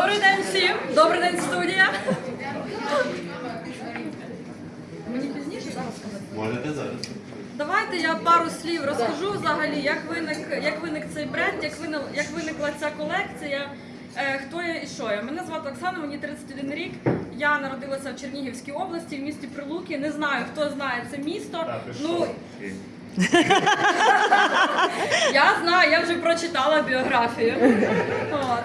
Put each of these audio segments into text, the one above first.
Добрий день всім! Добрий день, студія! Мені пізніше зараз сказати. Можете зараз. Давайте я пару слів розкажу взагалі, як виник, як виник цей бренд, як виник, як виникла ця колекція, е, хто я і що я. Мене звати Оксана, мені 31 рік. Я народилася в Чернігівській області, в місті Прилуки. Не знаю, хто знає це місто. Так, і ну, що? Я знаю, я вже прочитала біографію.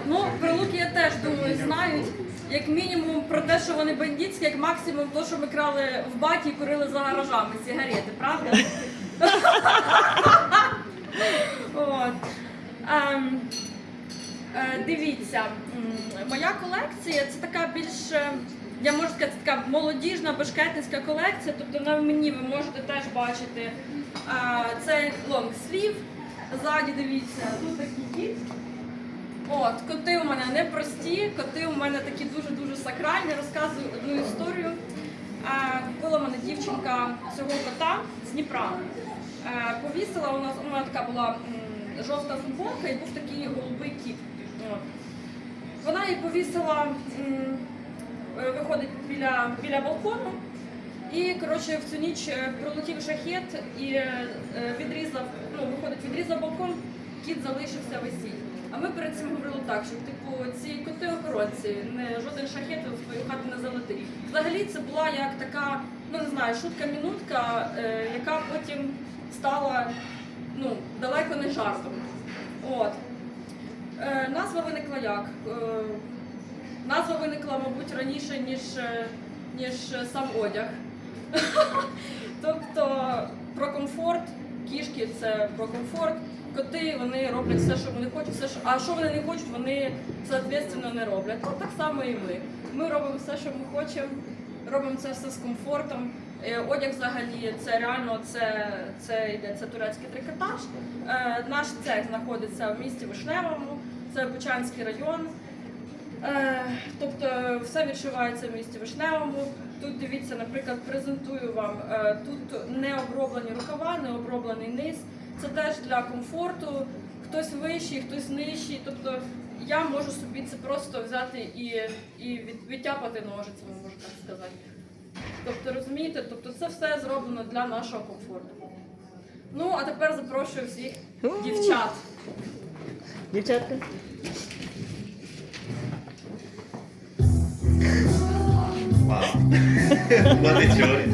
Ну, Прилуки я теж думаю, знають. Як мінімум про те, що вони бандитські, як максимум то, що ми крали в баті і курили за гаражами сигарети, правда? От. Ем, е, дивіться, моя колекція це така більш, я можу сказати, така молодіжна бешкетницька колекція. Тобто на мені ви можете теж бачити е, цей лонгслів. Ззаді дивіться, тут такий кіт. От, коти у мене непрості, коти у мене такі дуже-дуже сакральні. Розказую одну історію. Купила мене дівчинка цього кота з Дніпра. Повісила у нас у мене така була жовта футболка і був такий голубий кіт. Вона її повісила, виходить біля, біля балкону. І коротше в цю ніч е, пролетів шахет і е, е, відрізав, ну виходить, відрізав балкон, кіт залишився висіть. А ми перед цим говорили так, що типу ці коти охоронці, не жоден шахет в твою хату не залетить. Взагалі це була як така, ну не знаю, шутка-мінутка, е, яка потім стала ну, далеко не жартом. От. Е, назва виникла як? Е, назва виникла, мабуть, раніше, ніж, е, ніж сам одяг. тобто про комфорт, кішки це про комфорт, коти вони роблять все, що вони хочуть, все, що... а що вони не хочуть, вони соответственно не роблять. От так само і ми. Ми робимо все, що ми хочемо, робимо це все з комфортом. Е, Одяг взагалі це реально це, це йде це турецький трикотаж. Е, наш цех знаходиться в місті Вишневому, це Бучанський район. Е, Тобто все відшивається в місті Вишневому. Тут дивіться, наприклад, презентую вам. е, Тут не оброблені рукава, не оброблений низ. Це теж для комфорту. Хтось вищий, хтось нижчий. Тобто я можу собі це просто взяти і, і від- відтяпати ножицями, можна так сказати. Тобто, розумієте, тобто це все зроблено для нашого комфорту. Ну, а тепер запрошую всіх дівчат. Дівчатка. Uma legione.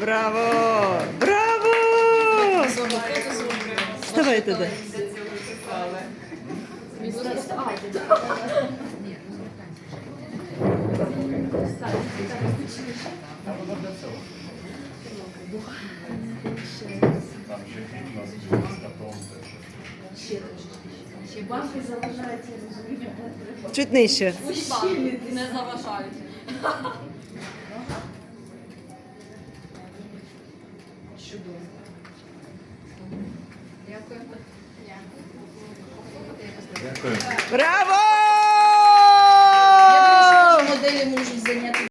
Браво! Браво! Вставай туди. Ще. Чуть нижче. Не заважають. Чудово. Дякую. Дякую. Браво!